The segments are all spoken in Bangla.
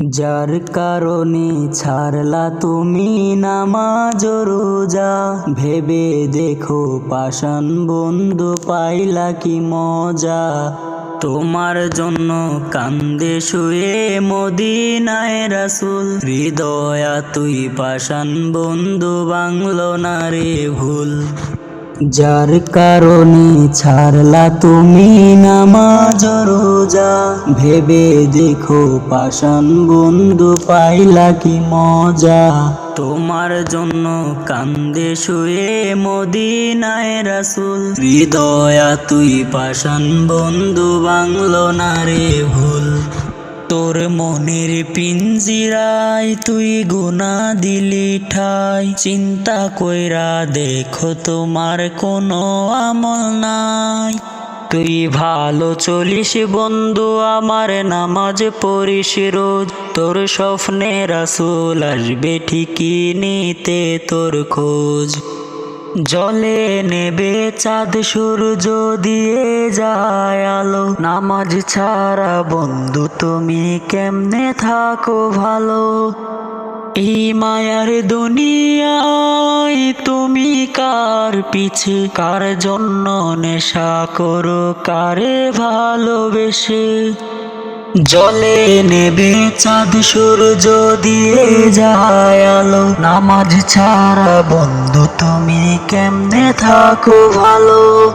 যার কারণে ছাড়লা তুমি নামাজ রোজা। ভেবে দেখো পাষাণ বন্ধু পাইলা কি মজা। তোমার জন্য কান্দে শুয়ে মদিনায় রাসুল। হৃদয়া তুই পাষাণ বন্ধু বাংলো না রে ভুল। যার কারণে ছাড়লা তুমি নামাজ রোজা। ভেবে দেখো পাষাণ বন্ধু পাইলা কি মজা। তোমার জন্য কান্দে শুয়ে মদিনায় রাসুল। হৃদয়া তুই পাষাণ বন্ধু বাংলো না রে ভুল। তোর মনের পিঞ্জিরায় তুই গুনা দিলি ঠাই। চিন্তা কইরা দেখো তোমার কোনো আমল নাই। তুই ভালো চলিস বন্ধু, আমার নামাজ পড়িস রোজ। তোর স্বপ্নে রাসুল আসবে ঠিকই নিতে তোর খোঁজ। জলে নেবে চাঁদ, সূর্য দিয়ে যায় আলো। নামাজ ছাড়া বন্ধু তুমি কেমনে থাকো ভালো? এই মায়ার দুনিয়ায় তুমি কার পিছে? কার জন্য নেশা করো? কারে ভালোবেসে? জলে নেবে চাঁদ সূর্য দিয়ে যায় আলো। নামাজ ছাড়া বন্ধু তুমি কেমনে থাকো ভালো?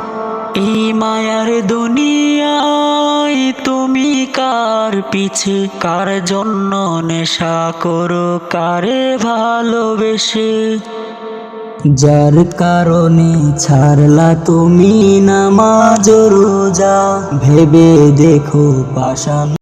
এই মায়ার দুনিয়ায় তুমি কার পিছে? কার জন্য নেশা করো? কারে ভালোবেসে? যার কারণে ছাড়লা তুমি নামাজ রোজা। ভেবে দেখো পাষাণ